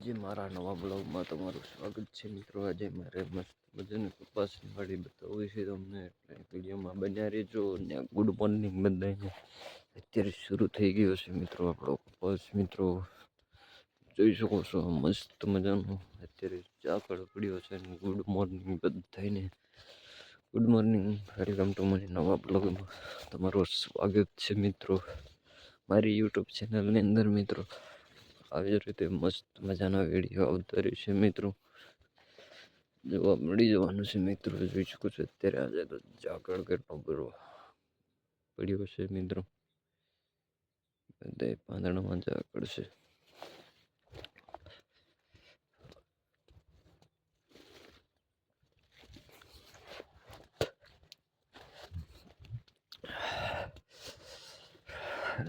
જે મારા નવા બ્લોગમાં તમારું સ્વાગત છે મિત્રો. આજે મારે મસ્ત મજાની કપાસની વાડી બતાવવી છે તમને. એટલે વિડીયોમાં બન્યા રહેજો ને ગુડ મોર્નિંગ બધાને. અત્યારે શરૂ થઈ ગયો છે મિત્રો આપણો કપાસ. મિત્રો, જોઈ શકો છો, મસ્ત મજાનો અત્યારે ચાકળ પડ્યો છે ગુડ મોર્નિંગ બધાને. ગુડ મોર્નિંગ, વેલકમ ટુ મારી નવા બ્લોગમાં તમારું સ્વાગત છે મિત્રો. મારી યુટ્યુબ ચેનલની અંદર મિત્રો આવી રીતે મસ્ત મજાના વીડિયો આવતો રહેશે મિત્રો. જોવા મળી જવાનું છે મિત્રો, જોઈ શકું છું અત્યારે આજે તો ઝાકળ કેટલો ભરવા પડ્યો છે મિત્રો. બધા પાંદડામાં ઝાકળ છે.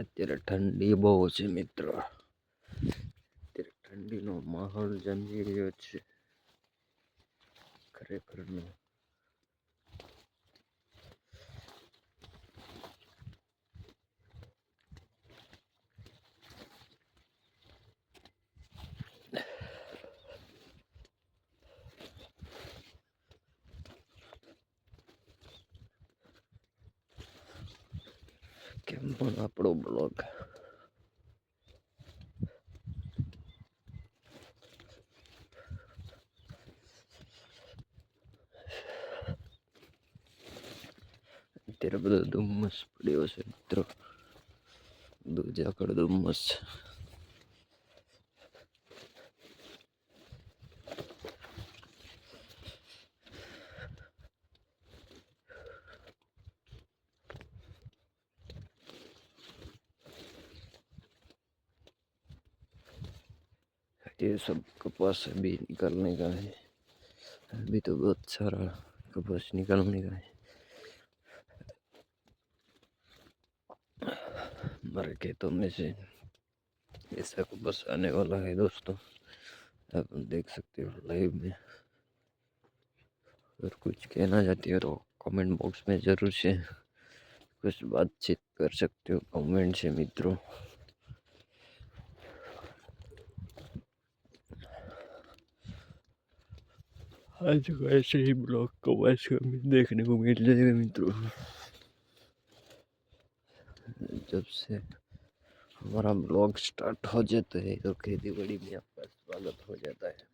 અત્યારે ઠંડી બહુ છે મિત્રો. ઠંડીનો માહોલ જમી રહ્યો છે ખરેખરનો કેમ પણ આપણો બ્લોગ અત્યારે બધો ધુમ્મસ પડ્યો છે મિત્રો બધું ઝાકળ ધુમ્મસ ये सब कपास अभी निकलने का है अभी तो बहुत सारा कपास निकलने का है हमारे खेतों में से ऐसा को बस आने वाला है दोस्तों। आप देख सकते हो लाइव में। अगर कुछ कहना चाहती हो तो कमेंट बॉक्स में ज़रूर से कुछ बातचीत कर सकते हो कमेंट से मित्रों। आज को ऐसे ही ब्लॉग को वैसे देखने को मिल जाएगा मित्रों। जब से हमारा ब्लॉग स्टार्ट हो जाता है तो खेती बाड़ी में आपका स्वागत हो जाता है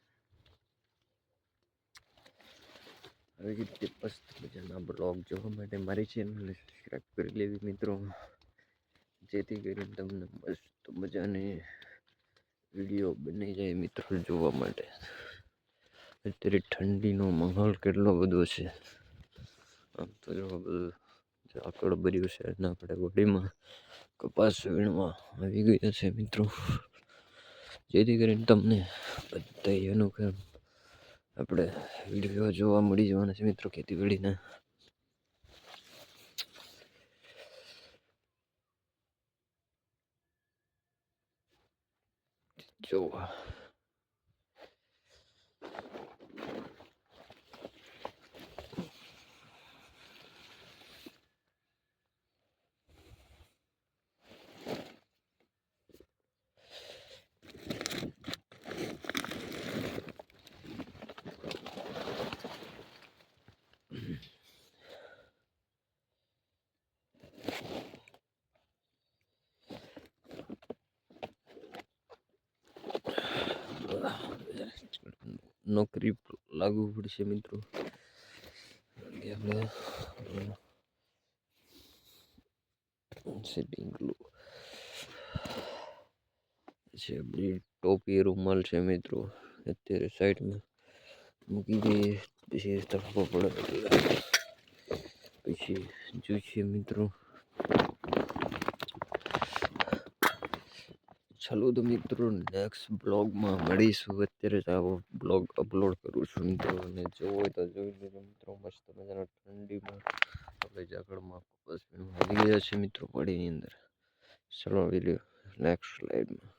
આવી રીતે મસ્ત મજાના બ્લોગ જોવા માટે મારી ચેનલને સબસ્ક્રાઈબ કરી લેવી મિત્રો જેથી કરીને તમને મસ્ત મજાની વિડીયો બની જાય મિત્રો જોવા માટે અત્યારે ઠંડીનો માહોલ કેટલો બધો છે આમ તો જો બધું ઝાકળ ભર્યું છે અને આપણે વડીમાં કપાસ વીણવા આવી ગયા છે મિત્રો. જેથી કરીને તમને બધા અનુક્રમ આપણે વીડિયો જોવા મળી જવાના છે મિત્રો ખેતીવાડીના. જોવા. નોકરી લાગુ પડશે મિત્રો. કે આપણે સેટિંગ છે આપણી ટોપી રૂમાલ છે મિત્રો, અત્યારે સાઈડમાં મૂકી દઈએ. પછી તડકો પડે પછી જોઈએ મિત્રો. ચાલો તો મિત્રો નેક્સ્ટ બ્લોગમાં મળીશું. અત્યારે જ આવો બ્લોગ અપલોડ કરું છું. મિત્રો અને જોવો હોય તો જોઈ લેજો મિત્રો, મસ્ત મજાના ઠંડીમાં આપણે ઝાકળમાં કપાસ આવી ગયા છે મિત્રો પાડીની અંદર. ચલો વીડિયો નેક્સ્ટ સ્લાઇડમાં